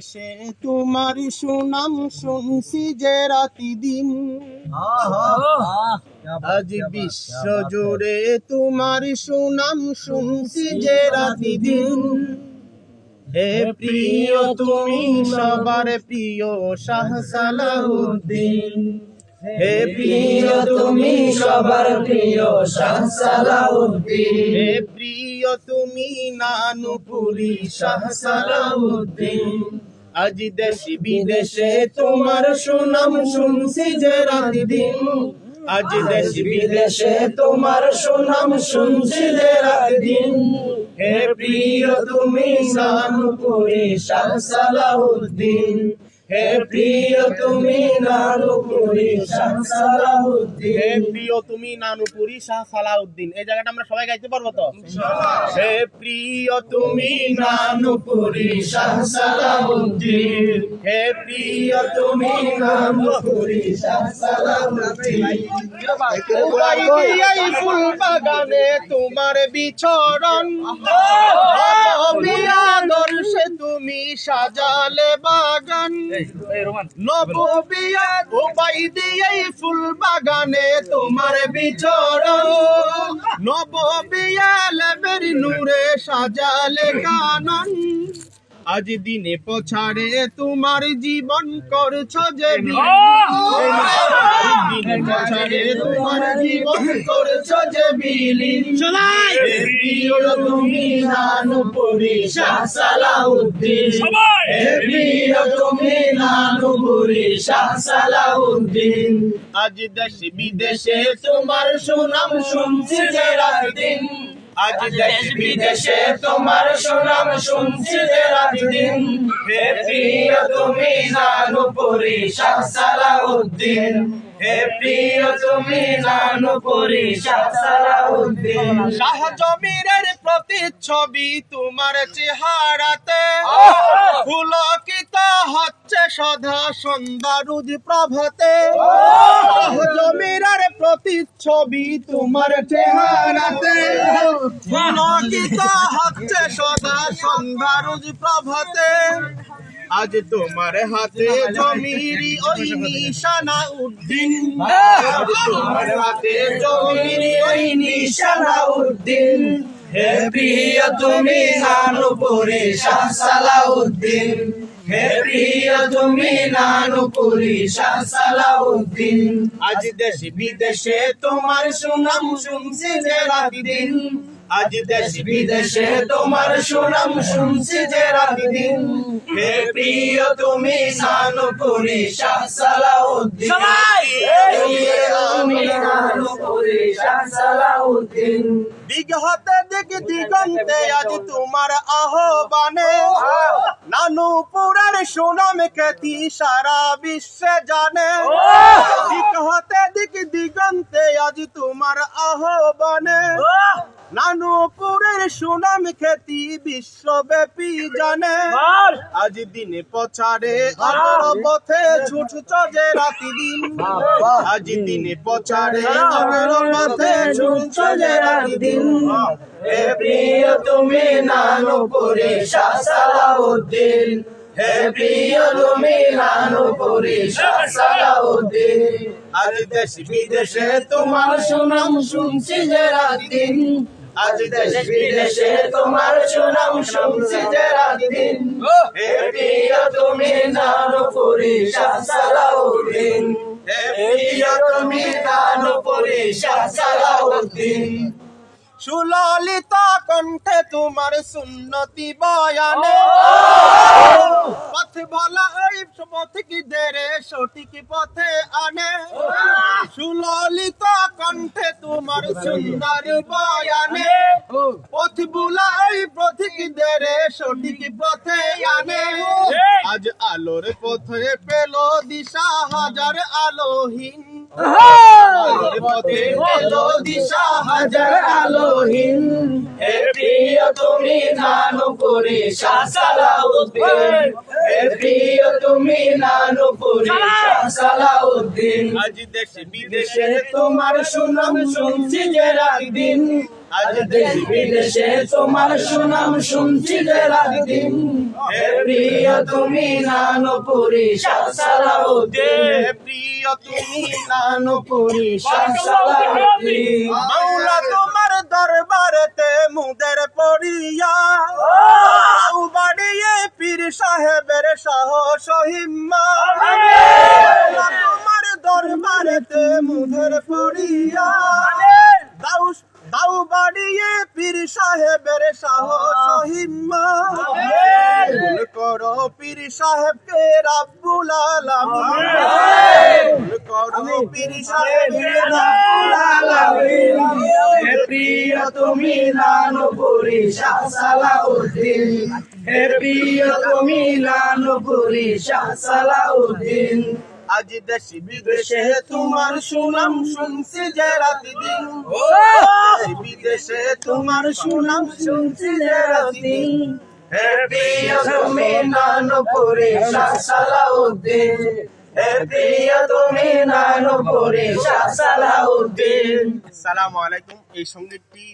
সে তোমার সুনাম শুনছি যে রাতি দিন। আজ বিশ্ব জুড়ে তোমার সুনাম শুনছি যে রাতি দিন। হে প্রিয় তুমি সবার প্রিয় শাহ সালাউদ্দিন হে প্রিয়, তুমি সবার প্রিয় শাহ সালাউদ্দিন। হে প্রিয়, তুমি নানুপুরি শাহ সালাউদ্দিন। আজ দেশ বিদেশে তোমার সুনাম শুনছি যে রাত দিন আজ দেশ বিদেশে তোমার সুনাম শুনছি যে রাত দিন হে প্রিয়, তুমি নানুপুরি শাহ সালাউদ্দিন। হে প্রিয় তুমি নানুপুরি শাহ সালাউদ্দিন। হে প্রিয় তুমি নানুপুরি শাহ সালাউদ্দিন। এই জায়গাটা আমরা সবাই গাইতে পারব তো? হে প্রিয় তুমি নানুপুরি শাহ সালাউদ্দিন। হে প্রিয় তুমি নানুপুরি শাহ সালাউদ্দিন। ফুল বাগানে তোমার বিচরণ। আদর্শে তুমি সাজালে বাগান। নববিয়া ওবাইদি এই ফুল বাগানে তোমার বিচরণ। নববিয়া লেবের নূরে সাজালে কানন। আজ দিনে পছাড়ে তোমার জীবন করছ যে আজ দিনে পছাড়ে তোমার জীবন করছ যে বিলীন। হে প্রিয় তুমি নানুপুরি শাহ সালাউদ্দিন। হে প্রিয় তুমি নানুপুরি শাহ সালাউদ্দিন। আজ দেশ বিদেশে তোমার সুনাম শুনছি যে রাত দিন। আজ দেশ বিদেশে তোমার সুনাম শুনছি যে রাতদিন। হে প্রিয় তুমি নানুপুরি শাহ সালাউদ্দিন। হে প্রিয় তুমি সালাউদ্দিন। শাহ জমিরের প্রতিচ্ছবি তোমার চেহারাতে। পুলকিত হচ্ছে সদা সন্ধ্যা রুদ প্রভাতে জমিরের প্রতিচ্ছবি তোমার চেহারাতে। পুলকিত হচ্ছে সদা সন্ধ্যা রুদ প্রভাতে আজ তোমার হাতে জমিরি ওই নিশানা উদ্দিন। আজ তোমার হাতে জমিরি ওই নিশানা উদ্দিন। হে প্রিয় তুমি নানুপুরি শাহ সালাউদ্দিন হে প্রিয় তুমি নানুপুরি শাহ সালাউদ্দিন আজ দেশ বিদেশে তোমার সুনাম শুনছি যে রাত দিন আজ দেশ বিদেশে তোমার সুনাম শুনছি যে রাত দিন হে প্রিয় তুমি নানুপুরি শাহ সালাউদ্দিন হে প্রিয় তুমি নানুপুরি শাহ সালাউদ্দিন দিগহতে দিগ দিগন্তে আজ তোমার আহ্বানে। নানুপুরের সুনাম খ্যাতি সারা বিশ্বে জানে। দিগহতে দিগ দিগন্তে আজ তোমার আহ্বানে। নানুপুরের সুনাম খ্যাতি বিশ্বব্যাপী জানে। আজ দিনে পছারে আগর পথে ছুটছ যে রাতি দিন আজ দিনে পছাড়ে আগর পথে ছুটছ যে রাতি দিন হে প্রিয় তুমি নানুপুরে সালাউদ্দিন। হে প্রিয় তুমি নানুপুরে সালাউদ্দিন। আজ দেশ বিদেশে তোমার সুনাম শুনছি যে রাত দিন আজ দেশ বিদেশে তোমার সুনাম শুনছি যে রাত দিন হে প্রিয় তুমি নানুপুরি শাহ সালাউদ্দিন হে প্রিয় তুমি নানুপুরি শাহ সালাউদ্দিন সুললিত কণ্ঠে তোমার সুন্নতি বয়ানে। পথ বলা পথ কি দেরে? সঠিক পথে আনে। সুললিত কণ্ঠে তোমার সুন্দর বয়ানে। পথ বুলাই পথিক দেরে? সঠিক পথে আনে। আজ আলোর পথে পেল দিশা, হাজার আলোহীন। পথে পেল দিশা, হাজার আলোহীন। হে প্রিয় তুমি নানুপুরি শাহ সালাউদ্দিন হে প্রিয় তুমি নানুপুরি শাহ সালাউদ্দিন আজ দেশে বিদেশে তোমার সুনাম শুনছি যে রাত দিন। আজ দেশ বিদেশে তোমার সুনাম শুনছি যে রাত দিন হে প্রিয় তুমি নানপুরি সালাউদ্দিন প্রিয় তুমি নানপুরি সালাউদ্দিন মাওলা তোমার দরবারেতে মুদের পড়িয়া। বাড়িয়ে পীর সাহেবের সাহস হিম্মা তোমার দরবারেতে মুদের পড়িয়া। দাউ দাউ বাড়িয়ে পীর সাহেবের সাহস হিম্মা করো পীর সাহেবকে রাব্বুল আলামিন। করো পীর সাহেবকে রাব্বুল আলামিন। হে প্রিয় তুমি নানপুরি সালাউদ্দিন। হে প্রিয় তুমি নানপুরি সালাউদ্দিন। আজ দেশ বিদেশে তোমার সুনাম শুনছি যে রাত দিন। বিদেশে তোমার সুনাম শুনছি যে রাত দিন। হে প্রিয় তুমি নানপুরি সালাউদ্দিন। হে প্রিয় তুমি নানপুরি সালাউদ্দিন। আসসালামু আলাইকুম এই সঙ্গীতটি